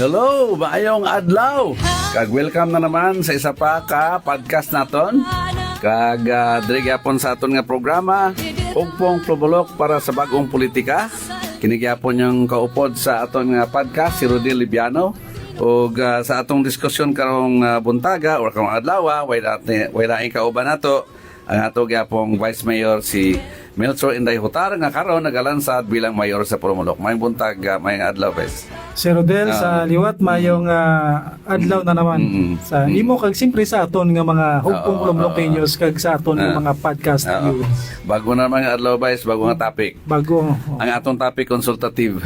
Hello, maayong adlaw. Kag welcome na naman sa isa pa ka podcast naton. Kag uh, diri sa aton nga programa Ugpong Plubulok para sa bagong politika. Kini gyapon yung kaupod sa aton nga podcast si Rodel Libiano. ug ah, sa atong diskusyon karong ah, buntaga or karong adlaw, way natin way na kauban nato ang ato gyapong Vice Mayor si Melchor Inday Hutar nga karon nagalansad bilang mayor sa Purumulok. May buntag, uh, may adlaw, Vice. Sir Rodel, sa liwat mayong ah, adlaw na naman Ah. Mm-mm. sa imo kag simpre sa aton nga mga hugpong Oo, Lumlopeños kag sa aton Ah. mga podcast Oo. viewers. Bago na mga adlaw, Vice, bago nga topic. Bago oh, Ang atong topic consultative.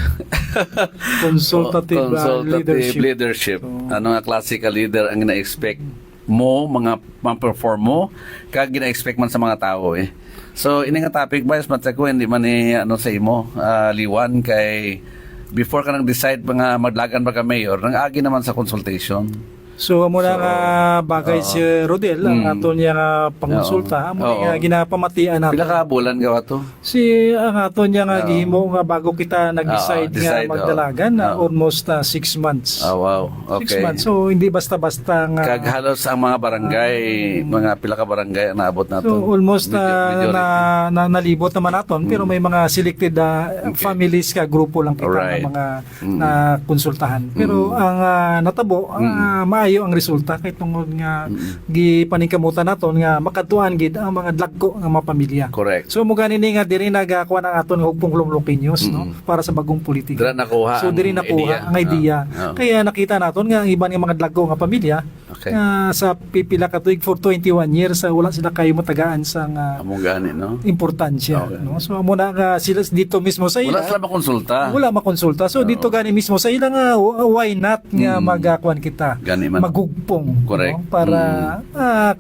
consultative, ah, consultative leadership. leadership. Ano nga klase ka leader ang gina-expect mo, mga ma-perform mo, kag gina-expect man sa mga tao eh. So, ini nga topic, Vice, matsako, hindi man ni ano sa imo, ah, liwan kay before ka nang decide mga madlagan ba ka mayor, nang agi naman sa consultation. So amo na nga bagay si Rodel ang Mm. aton niya nga pangonsulta amo Oo. nga ginapamatian nato. Pila ka bulan gawa to? Si ang aton niya nga gihimo nga bago kita nag-decide Oo, nga magdalagan na oo. almost na six months. Oh, wow. Six Okay. months. So hindi basta-basta nga Kag halos ang mga barangay, mga pila ka barangay ang naabot nato. So almost na, Majority. na, na nalibot naman naton pero may mga selected uh, families ka grupo lang kita Alright. ng mga Mm. na konsultahan. Pero ang ah, natabo ang ah, maayo ang resulta kay tungod nga gipaningkamutan naton nga makatuan gid ang mga dagko nga mga pamilya. Correct. So mo gani ni nga diri nagakuha ng aton nga hugpong Lumlopeños no para sa bagong politika. Dira nakuha So diri nakuha idea. ang idea. Ah, ah. Kaya nakita naton nga ang iban nga mga dagko nga pamilya Okay. nga sa pipila ka tuig for 21 years sa wala sila kayo matagaan sa nga Among gani, no? importansya Okay. no so amo na nga sila dito mismo sa ila Wala sila makonsulta. wala makonsulta so dito gani mismo sa ila nga why not nga Mm. magakuan kita Gani man. magugpong Correct. no? para ah,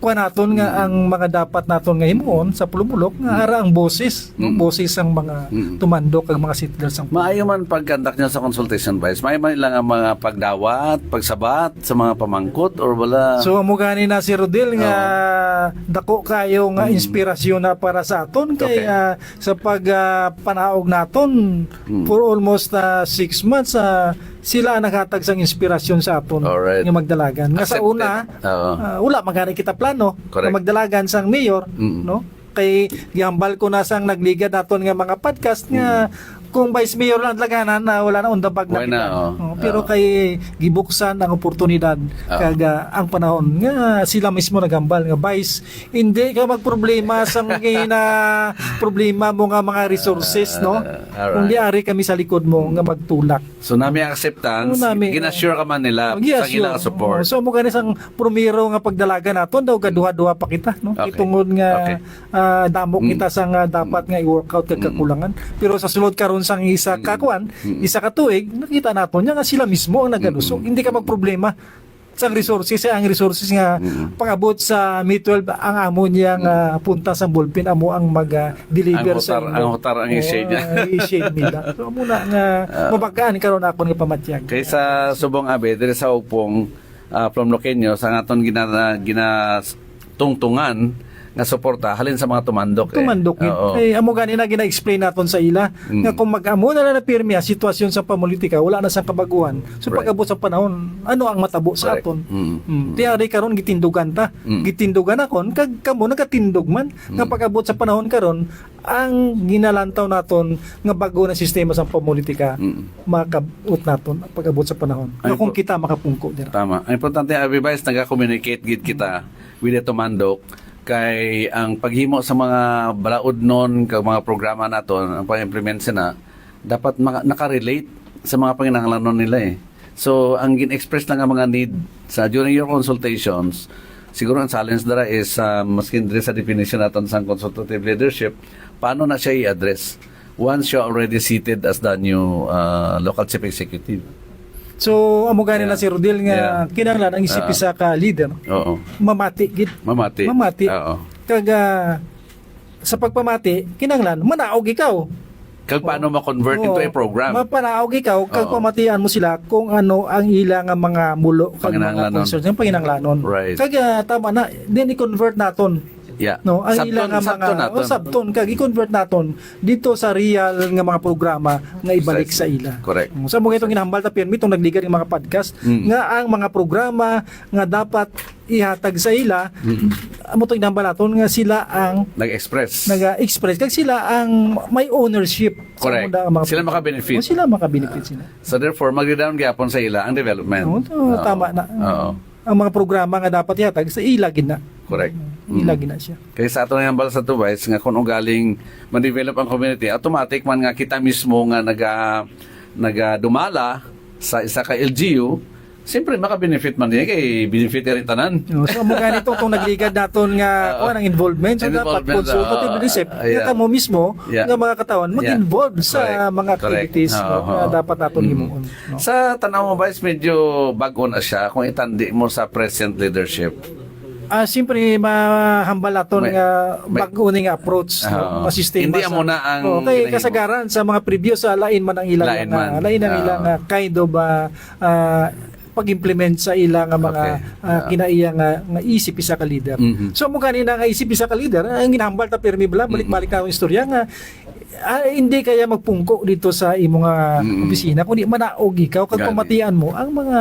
kuha naton nga ang mga dapat naton nga himuon sa pulumulok nga ara ang boses no? Mm. boses ang mga Mm. tumandok ang mga settlers ang Maayo man pagkandak niya sa consultation vice. Maayo man lang ang mga pagdawat, pagsabat sa mga pamangkot or wala. So amo gani na si Rodel nga dako kayo nga inspirasyon na para sa aton kay Okay. ah, sa pag ah, panaog naton Mm. for almost ah, six months ah, sila ang naghatag sang inspirasyon sa aton Alright. nga magdalagan. Nga sa Accepted. una Oo. ah, wala magani kita plano Correct. nga magdalagan sang mayor Mm. no kay gihambal ko na sang nagligad naton nga mga podcast nga kung vice mayor lang laganan na wala na undabag na Why kita. na, oh. Oh, pero Oo. kay gibuksan ang oportunidad Oo. kag ah, ang panahon nga sila mismo nagambal nga vice hindi ka magproblema sa mga na problema mo nga mga resources no alright. kung di ari kami sa likod mo nga magtulak So nami acceptance, Oo, nami. ginassure ka man nila Yes, sa yun. support. So mo ganis ang promiro nga pagdalaga naton daw gaduha-duha pa kita no. Okay. Itungod nga Okay. ah, damo Mm. kita sa nga dapat nga i-workout kag kakulangan. Pero sa sulod karon sang isa ka kuan, isa ka tuig, nakita naton nga nga sila mismo ang nagalusog. Hindi ka magproblema sa resources ang resources nga pangabot sa May 12 ang amo niya nga punta sa ballpen amo ang mag-deliver Ang sa hotar- ang hotar ang i-shade niya. i-shade nila. So amo na nga mabagaan karon ako nga pamatyag Kaysa subong abe diri sa ugpong ah, from Loqueño sa ngaton gina gina tungtungan nga suporta halin sa mga tumandok. tumandok eh. yun. Oo. Eh, amo gani na gina-explain naton sa ila Mm. nga kung mag-amo na na pirmi sitwasyon sa pamulitika wala na sa kabaguhan so Right. pag-abot sa panahon ano ang matabo sa Correct. aton Mm. Mm. Karon gitindugan ta. Mm. Gitindugan akon kag kamo nagatindog man nga pag-abot sa panahon karon ang ginalantaw naton nga bago na sistema sa pamulitika Mm. makabot naton pag-abot sa panahon. Ay, kung kita makapungko dira. Tama. Ang importante abi Vice naga-communicate gid kita with the tumandok kay ang paghimo sa mga balaod nun kag mga programa naton ang pag-implement sina dapat maka- nakarelate sa mga panginahanglanon nila eh. So ang gin-express lang ang mga need sa during your consultations siguro ang challenge dara is uh, maskin diri sa definition naton sa consultative leadership paano na siya i-address once you're already seated as the new uh, local chief executive. So amo gani Yeah. na si Rodel nga Yeah. kinahanglan ang isip Ah. isa ka leader Oo. mamati gid Mamati. mamati Oo. kag ah, sa pagpamati kinahanglan manaog ikaw Kag paano ma-convert into a program. Mapanaog ikaw kag pamatian mo sila kung ano ang ila nga mga mulo kag mga concerns ang panginahanglanon. Right. Kag ah, tama na din i-convert naton Yeah. No, ang Sabton- ilang nga mga naton. oh, sabton kag i-convert naton dito sa real nga mga programa nga ibalik sa ila. Correct. Mm, Sa mga itong ginahambal ta permit itong nagligan ng mga podcast Mm. nga ang mga programa nga dapat ihatag sa ila amo to ginahambal naton nga sila ang Nag-express. naga-express kag sila ang may ownership sa Correct. mga- mga Sila maka-benefit. Oh, sila maka-benefit sila. So therefore, magre-down gyapon sa ila ang development. Oo, to, Oo. tama na. Oo. Ang mga programa nga dapat ihatag sa ila gina. Correct. Ila gina siya. Kaya sa ato nga sa Tubais, nga kung galing ma-develop ang community, automatic man nga kita mismo nga naga naga dumala sa isa ka LGU, siyempre maka-benefit man din kay benefit rin tanan. No, so mo ganito tong nagligad naton nga kuan ang involvement so dapat consultative oo. leadership Ah, yeah. kamo mismo Yeah. nga mga katawan mag-involve Yeah. sa Correct. mga Correct. activities Oo, no, nga oo. dapat naton Mm. himuon no? Sa tanaw mo is medyo bago na siya kung itandi mo sa present leadership. Ah siyempre mahambal naton May- nga bago nga approach Oo. no, nga sistema Hindi amo na ang Oo, kay kasagaran sa mga previous sa lain man ang ilang Lain nga- man. lain ang Oo. ilang nga kind of ah, ah, pag-implement sa ilang nga mga Okay. ah, Oo. kinaiya nga, nga isip isa ka leader. Mhm. So mo kanina nga isip isa ka leader, ang ginahambal ta permi bala balik-balik na ang istorya nga ah, hindi kaya magpungko dito sa imong Mm-mm. opisina kundi manaog ikaw kag pamatian mo ang mga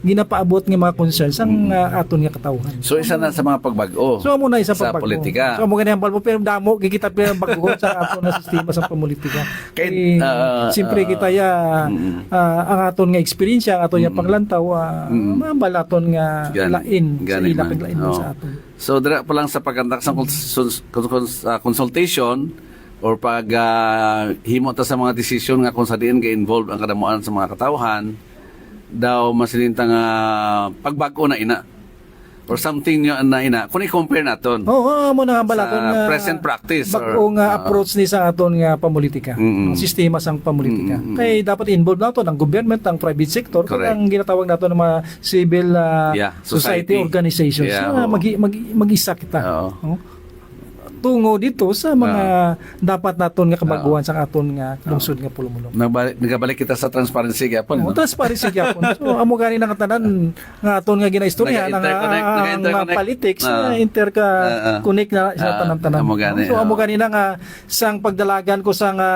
ginapaabot nga mga concerns ang ah, aton nga katawhan. So isa na sa mga pagbago So amo na isa sa pagbago. politika. So amo ganyan mo pero damo gikita pero bago sa aton na sistema sa politika. Kay- Kay ah, siyempre kita ya mm. ah, ang aton nga experience ang aton nga panglantaw uh, Mm. mabalaton nga Gani. lain sa Gani ila man. kag lain Oo. sa aton. So dira pa lang sa pagkandak sa cons- cons- cons- consultation or pag ah, himo ta sa mga desisyon nga kung sa diin ga involved ang kadamuan sa mga katawhan daw masilinta nga pagbago na ina or something nyo na ina kung i-compare naton Oo, oh, amo na nga balaton Sa nga present practice Bago nga Oo. approach ni sa aton nga pamulitika. Mm-mm. Ang sistema sang pamulitika. Mm-mm. Kay dapat involved nato ang government, ang private sector, Correct. ang ginatawag nato ng mga civil ah, Yeah, society. society. organizations. Yeah, na oo. mag, mag, mag-isa kita. Oo. Oo. Tungo dito sa mga dapat naton nga kabaguhan sa aton nga lungsod nga pulumulong. Nagbalik, nagabalik kita sa transparency gyapon Oh, no? transparency gyapon. So amo gani nang tanan nga aton nga ginaistorya nga ang mga politics Ah. na interka Ah, ah. connect na sa Ah, tanan-tanan. So amo ah. gani na nga sang pagdalagan ko sa nga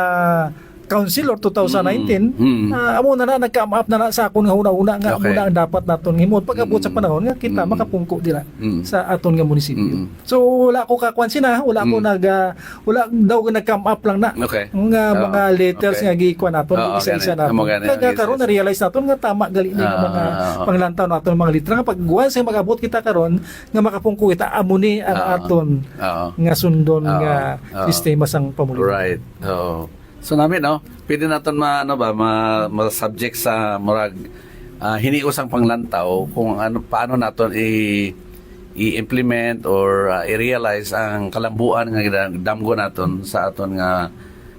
council or 2019 Mm. ah, amo na na nag-come up na na sa akon nga una-una nga Okay. amo na ang dapat naton himot pagabot sa panahon nga kita Mm. makapungko dira Mm. sa aton nga munisipyo. Mm. So wala ko kakuan sina, wala ko Mm. nag ah, wala daw nag-come up lang na Okay. nga Oo, mga letters okay. nga gikuan naton isa-isa gani. Amo naton. gani, Kaya karon na realize naton nga tama gali ni nga Ah, mga oo. panglantaw naton mga litra nga pag nga magabot kita karon nga makapungko kita amo ni ang Ah, aton Oo. nga sundon Oo, nga sistema sang pamulong. Right. Oo. So namin no, pwede naton ma ano ba ma, ma subject sa murag ah, hiniusang panglantaw kung ano paano naton i i-implement or ah, i-realize ang kalambuan nga damgo naton sa aton nga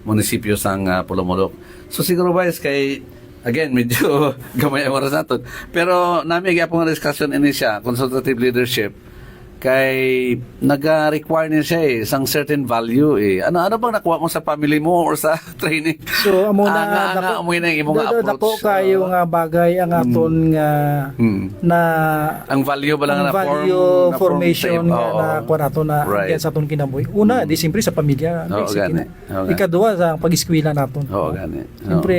munisipyo sang uh, Pulumulok. So siguro ba kay again medyo gamay ang oras naton. Pero nami gyapon nga discussion ini siya consultative leadership kay naga-require niya siya eh, isang certain value eh. Ano ano bang nakuha mo sa family mo or sa training? So amo na Anga, anga, amoy na imong approach. Dako kayo nga bagay ang aton nga Hmm. na Ang value ba lang ang na form? na form formation same? nga na kuha nato na Right. sa aton kinabuhi. Una, di siyempre sa pamilya. Basic gani. gani. Ikaduha sa pag-eskwela naton. Oo, gani. Oo. Siyempre,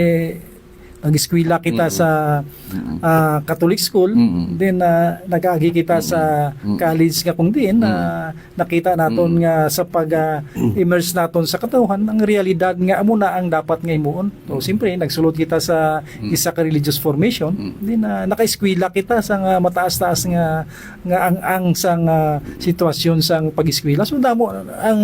nag-eskwela kita sa ah, Catholic school, Mm-mm. then ah, nag-agi kita sa college nga kung din na nakita naton nga sa pag-immerse naton sa katawhan ang realidad nga amo na ang dapat nga imuon. So siyempre nagsulod kita sa isa ka religious formation, then uh, naka-eskwela kita sa nga mataas-taas nga nga ang ang sang ah, sitwasyon sang pag-eskwela. So damo ang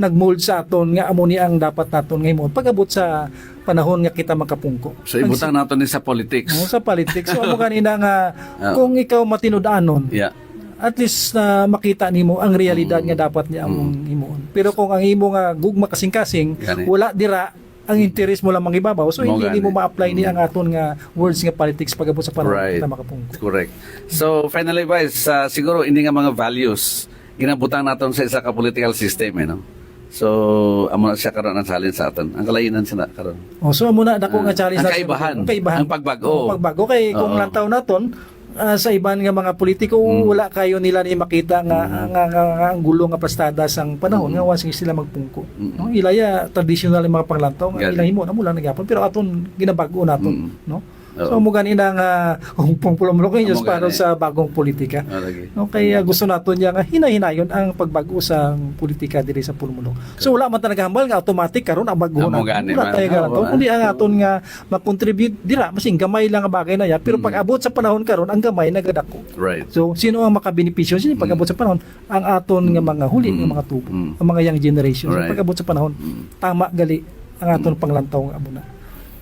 nagmold sa aton nga amo ni ang dapat naton nga imuon. Pagabot sa panahon nga kita makapungko. So ibutang naton ni sa politics. Oo, sa politics. So, amo kanina nga, Ah. kung ikaw matinud-anon, Yeah. at least na makita nimo ang realidad Mm. nga dapat niya among himuon. Pero kung ang imo nga gugma kasing-kasing, wala dira ang interest mo lang mangibabaw, so Mo hindi gani. mo ma-apply ni ang aton nga words nga politics pagabot sa panahon Right. makapungko. Correct. So finally guys, uh, siguro hindi nga mga values ginabutang naton sa isa ka political system eh, no? So amo na siya karon ang salin sa aton. Ang kalainan siya na karon. Oh, so amo na dako Ah, nga challenge ang kaibahan. Ang kaibahan. Ang pagbago. Oo, pagbago kay kung lantaw naton ah, sa iban nga mga politiko Mm. wala kayo nila ni makita nga nga, nga, nga ang gulo nga pastada sang panahon Mm. nga wasing sila magpungko no ilaya traditional mga panglantaw nga Gali. ilang himo na mula nagyapon pero aton ginabago naton Mm. no. So mo ganina nga humpong pulumulok Amo para gani. sa bagong politika Ah, lagi. No, kaya gusto naton niya nga hinahinayon ang pagbago sa politika diri sa pulmulong. So wala man ta naghambal nga automatic karon ang bago na. gani Wala man. tayo Oo, garanto. ah. Kundi ang aton nga mag-contribute dira masing gamay lang nga bagay na ya pero Mm. pag abot sa panahon karon ang gamay nagadako. Right. So sino ang makabenepisyo sino pag abot sa panahon ang aton nga mga huli nga mga tubo, Mm. ang mga young generation. So Right. pag abot sa panahon tama gali ang aton panglantaw nga amo na.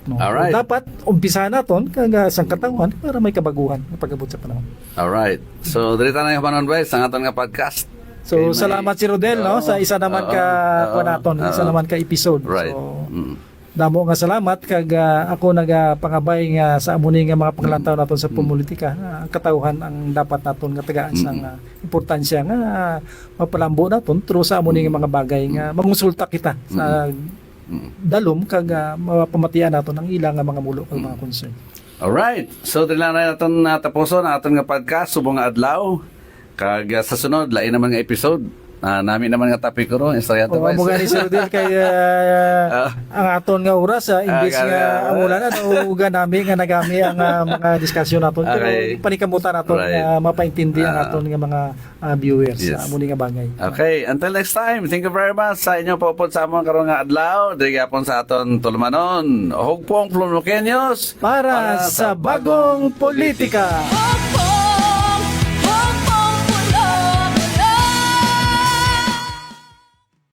No. Alright. Dapat umpisahan naton kag sang katawan para may kabaguhan pag abot sa panahon. Alright. So, dito na yung panon boys, ang aton nga podcast. So may- salamat si Rodel no Oo, sa isa naman oo, ka oo, kuha naton, isa naman ka episode. Right. So Mm. damo nga salamat kag ah, ako nagapangabay nga sa amuni nga mga panglantaw naton Mm. sa politika. Ah, ang katawhan ang dapat naton nga tagaan sa nga importansya nga ah, mapalambo naton through sa amuni nga mga bagay nga mangonsulta kita sa dalom kag ah, mapamatian naton ang ilang nga mga mulo kag mga concern. Alright. So, dito na natin natapuson ang aton nga podcast, subong adlaw. Kag uh, sa sunod, lain naman nga episode. Ah, nami naman nga topic ko ron, istorya to boys. mo gani si Rodel kay ah, ang aton nga oras sa imbes Ah, nga amula na o uga nami nga nagami ang ah, mga diskusyon naton pero Okay. panikamutan naton Right. nga mapaintindi ang Ah. aton nga mga ah, viewers Yes. sa amuni nga bagay. Okay, until next time. Thank you very much sa inyo po sa among karon nga adlaw. Diri gyapon sa aton tulumanon. Hugpong Plumukenyos Para, sa bagong politika.